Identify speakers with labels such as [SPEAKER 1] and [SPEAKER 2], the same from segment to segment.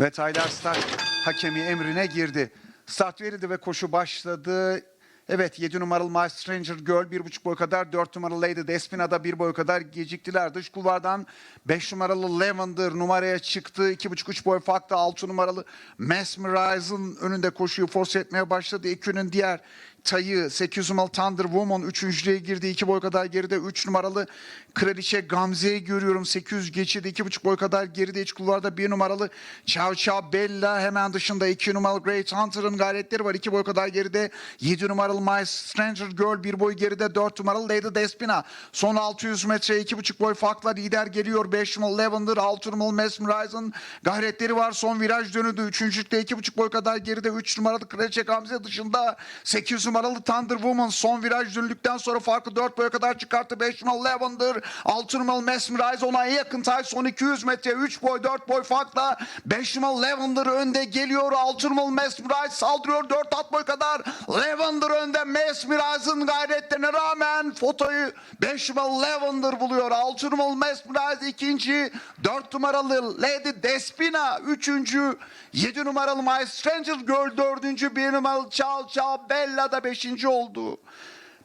[SPEAKER 1] Ve Taylar start hakemi emrine girdi. Start verildi ve koşu başladı. Evet 7 numaralı My Stranger Girl 1,5 boy kadar 4 numaralı Lady Despina'da 1 boy kadar geciktiler. Dış kulvardan 5 numaralı Lavender numaraya çıktı. 2,5-3 boy farklı 6 numaralı Mesmerize'ın önünde koşuyu force etmeye başladı. İkünün diğer tayı 8 numaralı Thunder Woman 3.lüğe girdi. 2 boy kadar geride 3 numaralı Kraliçe Gamze'yi görüyorum. 800 geçirdi. 2,5 boy kadar geride iç kulvarda 1 numaralı Ciao Ciao Bella hemen dışında 2 numaralı Great Hunter'ın gayretleri var. 2 boy kadar geride 7 numaralı My Stranger Girl 1 boy geride 4 numaralı Lady Despina. Son 600 metre 2,5 boy farkla lider geliyor. 5 numaralı Lavender 6 numaralı Mesmerize'ın gayretleri var. Son viraj dönüldü. Üçüncülükte 2,5 boy kadar geride 3 numaralı Kraliçe Gamze dışında 8 numaralı Thunder Woman son viraj dönüldükten sonra farkı 4 boya kadar çıkarttı. 5 numaralı Lavender 6 numaralı Mesmerize ona en yakın tay son 200 metre 3 boy 4 boy farkla 5 numaralı Lavender önde geliyor. 6 numaralı Mesmerize saldırıyor 4 at boy kadar. Lavender önde Mesmerize'ın gayretlerine rağmen fotoyu 5 numaralı Lavender buluyor. 6 numaralı Mesmerize ikinci. 4 numaralı Lady Despina üçüncü. 7 numaralı My Stranger Girl dördüncü. 1 numaralı Ciao Ciao Bella da beşinci oldu.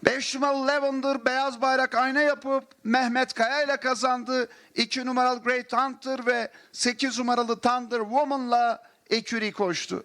[SPEAKER 1] 5 numaralı Lavender beyaz bayrak ayna yapıp Mehmet Kaya ile kazandı. 2 numaralı Great Hunter ve 8 numaralı Thunder Woman'la eküri koştu.